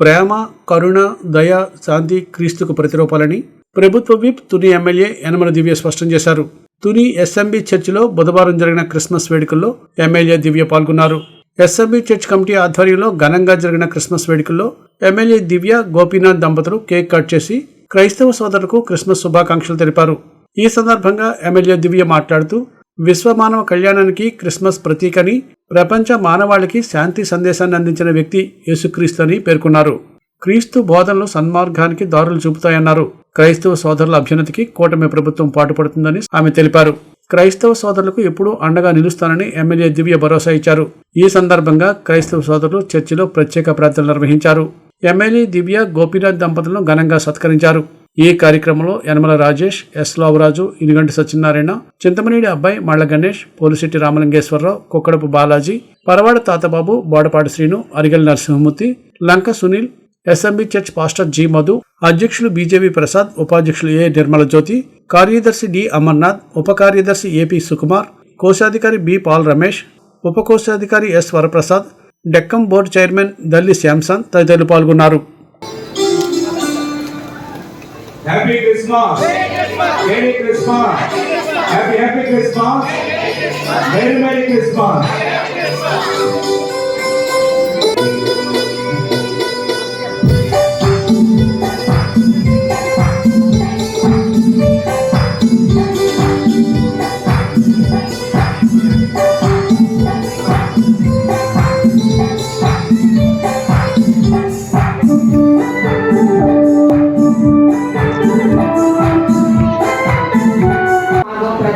ప్రేమ కరుణ దయ శాంతి క్రీస్తుకు ప్రతిరూపాలని ప్రభుత్వ విప్ తుని ఎమ్మెల్యే యనమల దివ్య స్పష్టం చేశారు. తుని ఎస్ఎంబి చర్చిలో బుధవారం జరిగిన క్రిస్మస్ వేడుకల్లో ఎమ్మెల్యే దివ్య పాల్గొన్నారు. ఎస్ఎంబి చర్చ్ కమిటీ ఆధ్వర్యంలో ఘనంగా జరిగిన క్రిస్మస్ వేడుకల్లో ఎమ్మెల్యే దివ్య గోపీనాథ్ దంపతులు కేక్ కట్ చేసి క్రైస్తవ సోదరులకు క్రిస్మస్ శుభాకాంక్షలు తెలిపారు. ఈ సందర్భంగా ఎమ్మెల్యే దివ్య మాట్లాడుతూ విశ్వమానవ కళ్యాణానికి క్రిస్మస్ ప్రతీకని ప్రపంచ మానవాళికి శాంతి సందేశాన్ని అందించిన వ్యక్తి యేసుక్రీస్తు అని పేర్కొన్నారు. క్రీస్తు బోధనలు సన్మార్గానికి దారులు చూపుతాయన్నారు. క్రైస్తవ సోదరుల అభ్యున్నతికి కూటమి ప్రభుత్వం పాటుపడుతుందని ఆమె తెలిపారు. క్రైస్తవ సోదరులకు ఎప్పుడూ అండగా నిలుస్తానని ఎమ్మెల్యే దివ్య భరోసా ఇచ్చారు. ఈ సందర్భంగా క్రైస్తవ సోదరులు చర్చిలో ప్రత్యేక ప్రార్థనలు నిర్వహించారు. ఎమ్మెల్యే దివ్య గోపీనాథ్ దంపతులను ఘనంగా సత్కరించారు. ఈ కార్యక్రమంలో Yanamala Rajesh S Lavaraju Inuganti Satyanarayana Chintamanedi Abbai Malla Ganesh Polisetti Ramalingeswararao Kukkadapu Balaji Paravada Tatababu Bodapati Srinu Arigal Narasimhamurthy Lanka Sunil SMB church pastor G Madhu అధ్యక్షులు బీజేపీ ప్రసాద్ ఉపాధ్యక్షులు ఏ నిర్మల జ్యోతి కార్యదర్శి డి అమర్నాథ్ ఉప కార్యదర్శి ఏపీ సుకుమార్ కోశాధికారి బి పాల్ రమేష్ ఉప కోశాధికారి S Varaprasad Dekkam board chairman Dalli Samson తదితరులు పాల్గొన్నారు. Happy Christmas. Merry Christmas. Happy, happy Christmas. Merry, Merry Christmas.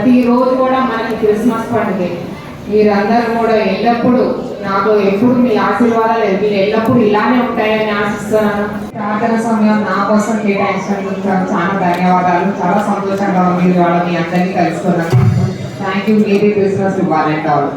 ప్రతిరోజు కూడా మనకి క్రిస్మస్ పండుగ. మీరందరూ కూడా ఎల్లప్పుడూ నాకు ఎప్పుడు మీ ఆశీర్వాదాలు మీరు ఎల్లప్పుడూ ఇలానే ఉంటాయని ఆశిస్తున్నాను. ప్రార్థన సమయం నా కోసం కేటాయించినందుకు చాలా ధన్యవాదాలు. చాలా సంతోషంగా ఉంది. వాళ్ళ మీ అందరినీ కలుసుకున్నాను థ్యాంక్ యూ మేరీ క్రిస్మస్ ఇవ్వాలంటే వాళ్ళు